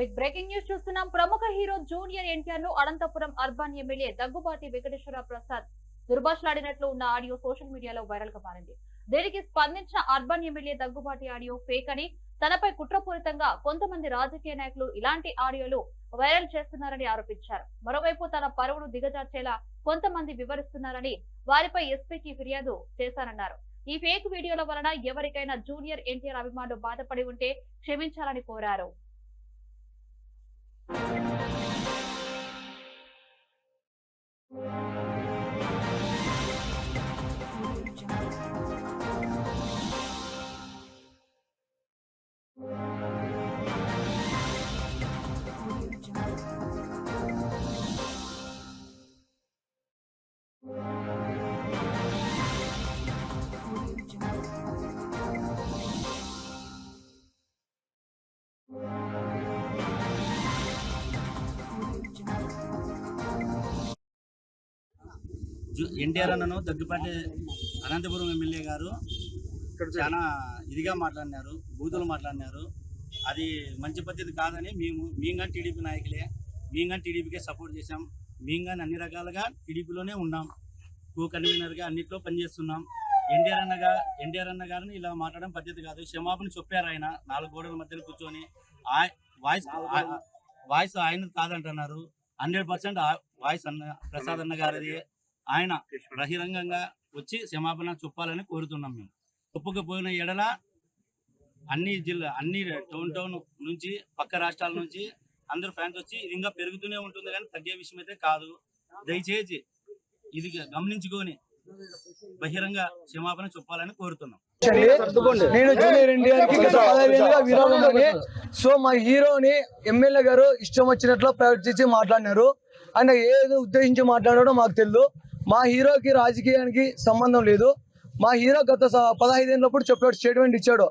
Big breaking news చూస్తున్నాం. ప్రముఖ hero junior ఎన్టీఆర్ను అనంతపురం అర్బన్ ఎమ్మెల్యే దగ్గుబాటి వెంకటేశ్వర ప్రసాద్ దుర్భాషలాడినట్లు ఉన్న ఆడియో సోషల్ మీడియాలో వైరల్గా మారింది. దీనికి స్పందించిన urban MLA Daggubati audio fake అని తనపై కుట్రపూరితంగా కొంతమంది రాజకీయ నాయకులు ఇలాంటి ఆడియోలు వైరల్ చేస్తున్నారని ఆరోపించారు. మరోవైపు తన పరువును దిగజార్చేలా కొంతమంది వివరిస్తున్నారని వారిపై ఎస్పీకి ఫిర్యాదు చేశారన్నారు ఈ ఫేక్ వీడియోల వలన ఎవరికైనా జూనియర్ ఎన్టీఆర్ అభిమానులు బాధపడి ఉంటే క్షమించాలని కోరారు. you ఎన్టీఆర్ అన్నను దగ్గుపాటి అనంతపురం ఎమ్మెల్యే గారు చాలా ఇదిగా మాట్లాడినారు బూతులు మాట్లాడినారు. అది మంచి పద్ధతి కాదని మేము మేము కానీ టీడీపీ నాయకులే మేము కానీ టీడీపీకే సపోర్ట్ చేశాం. మేము కానీ అన్ని రకాలుగా టీడీపీలోనే ఉన్నాం. కో కన్వీనర్గా అన్నిట్లో పనిచేస్తున్నాం. ఎన్టీఆర్ అన్న ఎన్టీఆర్ అన్న గారిని ఇలా మాట్లాడడం పద్ధతి కాదు. క్షమాపణ చెప్పారు ఆయన నాలుగు గోడల మధ్యలో కూర్చొని. ఆయ- వాయిస్ వాయిస్ ఆయన కాదంటున్నారు. హండ్రెడ్ పర్సెంట్ వాయిస్ అన్న ప్రసాద్ అన్న గారిది. ఆయన బహిరంగంగా వచ్చి క్షమాపణ చెప్పాలని కోరుతున్నాం మేము. ఒప్పుకపోయిన ఎడల అన్ని జిల్లా అన్ని టౌన్ టౌన్ నుంచి పక్క రాష్ట్రాల నుంచి అందరూ ఫ్యాన్స్ వచ్చి ఇది ఇంకా పెరుగుతూనే ఉంటుంది కానీ తగ్గే విషయం అయితే కాదు. దయచేసి ఇది గమనించుకొని బహిరంగ క్షమాపణ చెప్పాలని కోరుతున్నాం. నేను జూనియర్ గత. సో మా హీరోని ఎమ్మెల్యే గారు ఇష్టం వచ్చినట్లు ప్రవర్తించి మాట్లాడినారు. ఆయన ఏదో ఉద్దేశించి మాట్లాడాడో మాకు తెలియదు మా హీరోకి రాజకీయానికి సంబంధం లేదు. మా హీరో గత పదహైదేళ్ళప్పుడు చెప్పాడు స్టేట్మెంట్ ఇచ్చాడు.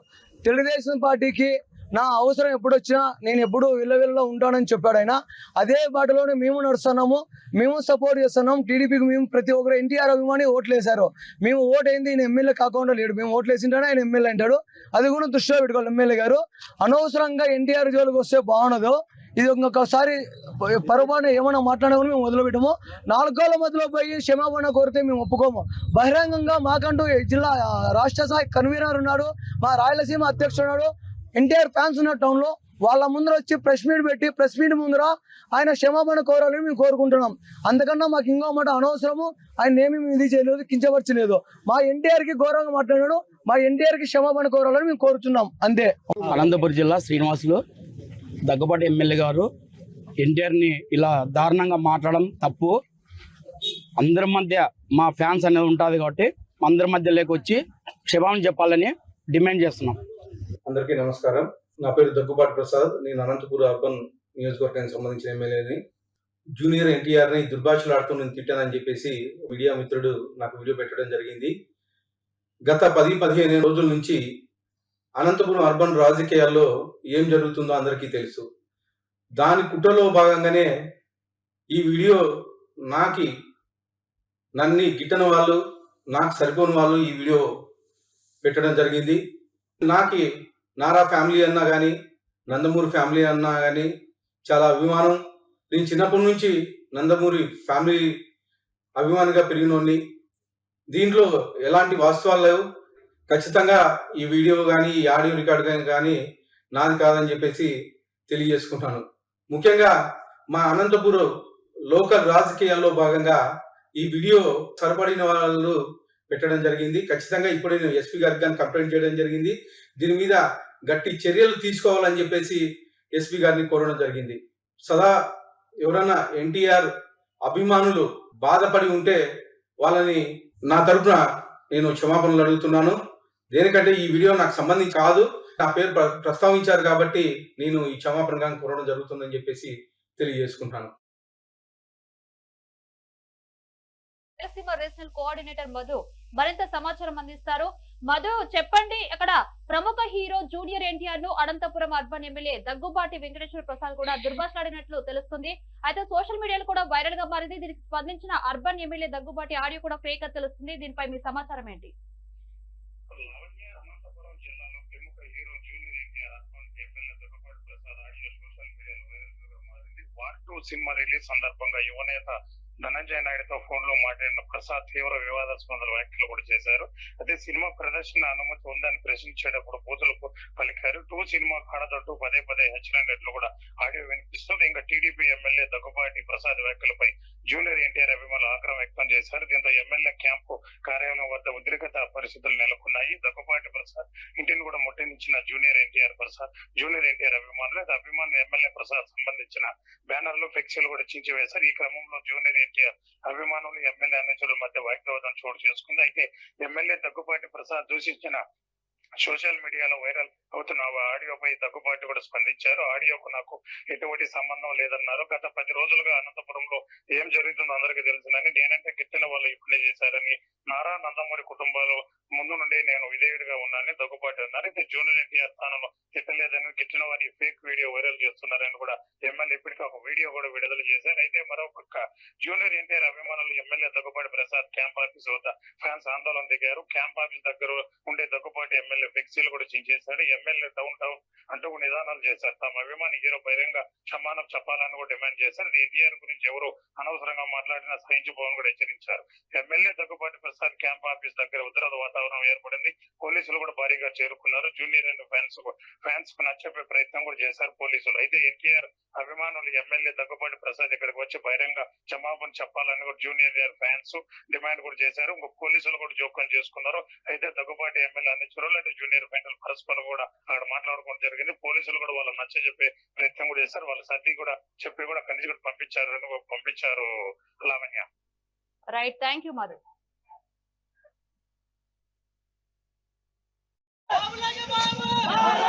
తెలుగుదేశం పార్టీకి నా అవసరం ఎప్పుడొచ్చినా నేను ఎప్పుడు విల్లవిల్లలో ఉంటానని చెప్పాడు ఆయన. అదే బాటలోనే మేము నడుస్తున్నాము మేము సపోర్ట్ చేస్తున్నాం టీడీపీకి మేము ప్రతి ఒక్కరు ఎన్టీఆర్ అభిమాని ఓట్లు వేశారు మేము ఓటు అయింది ఈయన ఎమ్మెల్యే కాకుండా లేడు. మేము ఓట్లు వేసింటానే ఆయన ఎమ్మెల్యే అంటాడు. అది కూడా దృష్టిలో పెట్టుకోవాలి ఎమ్మెల్యే గారు. అనవసరంగా ఎన్టీఆర్ జోలికి వస్తే బాగుండదు. ఇది ఇంకొకసారి పొరపాటున ఏమైనా మాట్లాడమని మేము వదిలిపెట్టము నాలుగోళ్ళ మధ్యలో పోయి క్షమాపణ కోరితే మేము ఒప్పుకోము. బహిరంగంగా మాకంటూ జిల్లా రాష్ట్ర స్థాయి కన్వీనర్ ఉన్నాడు మా రాయలసీమ అధ్యక్షుడు ఉన్నాడు. ఎన్టీఆర్ ఫ్యాన్స్ ఉన్న టౌన్లో వాళ్ళ ముందర వచ్చి ప్రెస్ మీట్ పెట్టి ప్రెస్ మీట్ ముందర ఆయన క్షమాపణ కోరాలని మేము కోరుకుంటున్నాం. అందుకన్నా మాకు ఇంకో మాట అనవసరము ఆయన ఏమీ ఇది చేయలేదు కించపరచలేదు. మా ఎన్టీఆర్కి గౌరవంగా మాట్లాడాడు మా ఎన్టీఆర్కి క్షమాపణ కోరాలని మేము కోరుతున్నాం అంతే. అనంతపురం జిల్లా శ్రీనివాసులు. దగ్గుబాటి ఎమ్మెల్యే గారు ఎన్టీఆర్ని ఇలా దారుణంగా మాట్లాడడం తప్పు. అందరి మధ్య మా ఫ్యాన్స్ అనేది ఉంటుంది కాబట్టి అందరి మధ్య లేకొచ్చి క్షమాపణ చెప్పాలని డిమాండ్ చేస్తున్నాం. అందరికీ నమస్కారం. నా పేరు దగ్గుబాటి ప్రసాద్. నేను అనంతపురం అర్బన్ నియోజకవర్గానికి సంబంధించిన ఎమ్మెల్యేని. జూనియర్ ఎన్టీఆర్ని దుర్భాషలాడుతూ నేను తిట్టానని చెప్పేసి మీడియా మిత్రుడు నాకు వీడియో పెట్టడం జరిగింది. గత పది పదిహేను రోజుల నుంచి అనంతపురం అర్బన్ రాజకీయాల్లో ఏం జరుగుతుందో అందరికీ తెలుసు. దాని కుట్రలో భాగంగానే ఈ వీడియో నాకి నన్ని గిట్టని వాళ్ళు నాకు సరిపోని వాళ్ళు ఈ వీడియో పెట్టడం జరిగింది. నాకి నారా ఫ్యామిలీ అన్నా కానీ నందమూరి ఫ్యామిలీ అన్నా కానీ చాలా అభిమానం. నేను చిన్నప్పటి నుంచి నందమూరి ఫ్యామిలీ అభిమానిగా పెరిగినోడిని. దీంట్లో ఎలాంటి వాస్తవాలు లేవు. ఖచ్చితంగా ఈ వీడియో కానీ ఈ ఆడియో రికార్డ్ కానీ కానీ నాది కాదని చెప్పేసి తెలియజేసుకుంటాను. ముఖ్యంగా మా అనంతపురం లోకల్ రాజకీయాల్లో భాగంగా ఈ వీడియో సరిపడిన వాళ్ళు పెట్టడం జరిగింది. ఖచ్చితంగా ఇప్పుడే నేను ఎస్పీ గారికి కానీ కంప్లైంట్ చేయడం జరిగింది. దీని మీద గట్టి చర్యలు తీసుకోవాలని చెప్పేసి ఎస్పీ గారిని కోరడం జరిగింది. సదా ఎవరైనా ఎన్టీఆర్ అభిమానులు బాధపడి ఉంటే వాళ్ళని నా తరపున నేను క్షమాపణలు అడుగుతున్నాను. దేనికంటే ఈ వీడియో నాకు సంబంధించి కాదు. నా పేరు ప్రస్తావించారు కాబట్టి నేను ఈ క్షమాపణగా కోరడం జరుగుతుందని చెప్పేసి తెలియజేసుకుంటాను. రాయలసీమ రీజనల్ కోఆర్డినేటర్ మధు మరింత సమాచారం అందిస్తారు. మధు చెప్పండి అక్కడ ప్రముఖ హీరో జూనియర్ ఎన్టీఆర్ను అనంతపురం అర్బన్ ఎమ్మెల్యే దగ్గుబాటి వెంకటేశ్వర ప్రసాద్ కూడా దుర్భాషలాడినట్లు తెలుస్తుంది. అయితే సోషల్ మీడియాలో కూడా వైరల్గా మారింది. దీనికి స్పందించిన అర్బన్ ఎమ్మెల్యే దగ్గుబాటి ఆడియో కూడా ఫేక్ తెలుస్తుంది. దీనిపై మీ సమాచారం ఏంటి లావణ్య అనంతపురం జిల్లాలో ప్రముఖ hero junior NTR urban MLA Daggubati Prasad audio social మీడియాలో వార్ సినిమా రిలీజ్ సందర్భంగా యువనేత ధనంజయ నాయుడుతో ఫోన్లో మాట్లాడిన ప్రసాద్ తీవ్ర వివాదాస్పద వ్యాఖ్యలు కూడా చేశారు. అదే సినిమా ప్రదర్శన అనుమతి ఉందని ప్రశ్నించేటప్పుడు బూతులకు పలికారు. టూ సినిమా కాడదట్టు పదే పదే హెచ్చరినట్లు కూడా ఆడియో వినిపిస్తుంది. ఇంకా టీడీపీ ఎమ్మెల్యే దగ్గుబాటి ప్రసాద్ వ్యాఖ్యలపై జూనియర్ ఎన్టీఆర్ అభిమానులు ఆగ్రహం వ్యక్తం చేశారు. దీంతో ఎమ్మెల్యే క్యాంపు కార్యాలయం వద్ద ఉద్రిక్తత పరిస్థితులు నెలకొన్నాయి. దగ్గుబాటి ప్రసాద్ ఇంటిని కూడా ముట్టనిచ్చిన జూనియర్ ఎన్టీఆర్ ప్రసాద్ జూనియర్ ఎన్టీఆర్ అభిమానులు అభిమానులు ఎమ్మెల్యే ప్రసాద్ సంబంధించిన బ్యానర్లు ఫ్లెక్సీలు కూడా చించివేశారు ఈ క్రమంలో జూనియర్ ఎన్టీఆర్ అభిమానులు ఎమ్మెల్యే అనుచరుల మధ్య వాగ్వివాదం చోటు చేసుకుంది. అయితే ఎమ్మెల్యే దగ్గుబాటి ప్రసాద్ దూషించిన సోషల్ మీడియాలో వైరల్ అవుతున్న ఆ ఆడియోపై దగ్గుబాటు కూడా స్పందించారు. ఆడియోకు నాకు ఎటువంటి సంబంధం లేదన్నారు. గత పది రోజులుగా అనంతపురంలో ఏం జరుగుతుందో అందరికీ తెలుసునని నేనంటే గిట్టిన వాళ్ళు ఇప్పుడే చేశారని నారా నందమూరి కుటుంబాలు ముందు నుండి నేను విధేయుడిగా ఉన్నానని దగ్గుబాటు అన్నారు. అయితే జూనియర్ ఎన్టీఆర్ స్థానంలో తిట్టలేదని గిట్టిన వారి ఫేక్ వీడియో వైరల్ చేస్తున్నారని కూడా ఎమ్మెల్యే ఇప్పటికీ ఒక వీడియో కూడా విడుదల చేశారు. అయితే మరొక జూనియర్ ఎన్టీఆర్ అభిమానులు MLA Daggubati Prasad camp office వద్ద ఫ్యాన్స్ ఆందోళన దిగారు. క్యాంప్ ఆఫీస్ దగ్గర ఉండే దగ్గుబాటి ఎమ్మెల్యే ఫ్లెక్సీలు కూడా చించేశాడు ఎమ్మెల్యే టౌన్ టౌన్ అంటూ నిదానాలు చేశారు తమ అభిమాని హీరో బహిరంగ సమానం చెప్పాలని కూడా డిమాండ్ చేశారు ఎన్టీఆర్ గురించి ఎవరు అనవసరంగా మాట్లాడినా సహించిపోవని కూడా హెచ్చరించారు. MLA Daggubati Prasad camp office దగ్గర ఉద్రత వాతావరణం ఏర్పడింది. పోలీసులు కూడా భారీగా చేరుకున్నారు. జూనియర్ అండ్ ఫ్యాన్స్ ఫ్యాన్స్కు నచ్చే ప్రయత్నం కూడా చేశారు పోలీసులు. అయితే ఎన్టీఆర్ అభిమానులు ఎమ్మెల్యే దగ్గుబాటి ప్రసాద్ ఇక్కడికి వచ్చి బహిరంగ క్షమాపణ చెప్పాలని కూడా జూనియర్ ఫ్యాన్స్ డిమాండ్ కూడా చేశారు. ఇంకో పోలీసులు కూడా జోక్యం చేసుకున్నారు. అయితే దగ్గుబాటి ఎమ్మెల్యే అన్ని అంటే జూనియర్ ఫ్యాన్స్ పరస్పరం కూడా అక్కడ మాట్లాడుకోవడం జరిగింది. పోలీసులు కూడా వాళ్ళు నచ్చ చెప్పే ప్రయత్నం కూడా చేశారు. వాళ్ళ సర్ది కూడా చెప్పి కూడా కనీసం కూడా పంపించారు పంపించారు Lavanya. Right thank you Madhu Babu!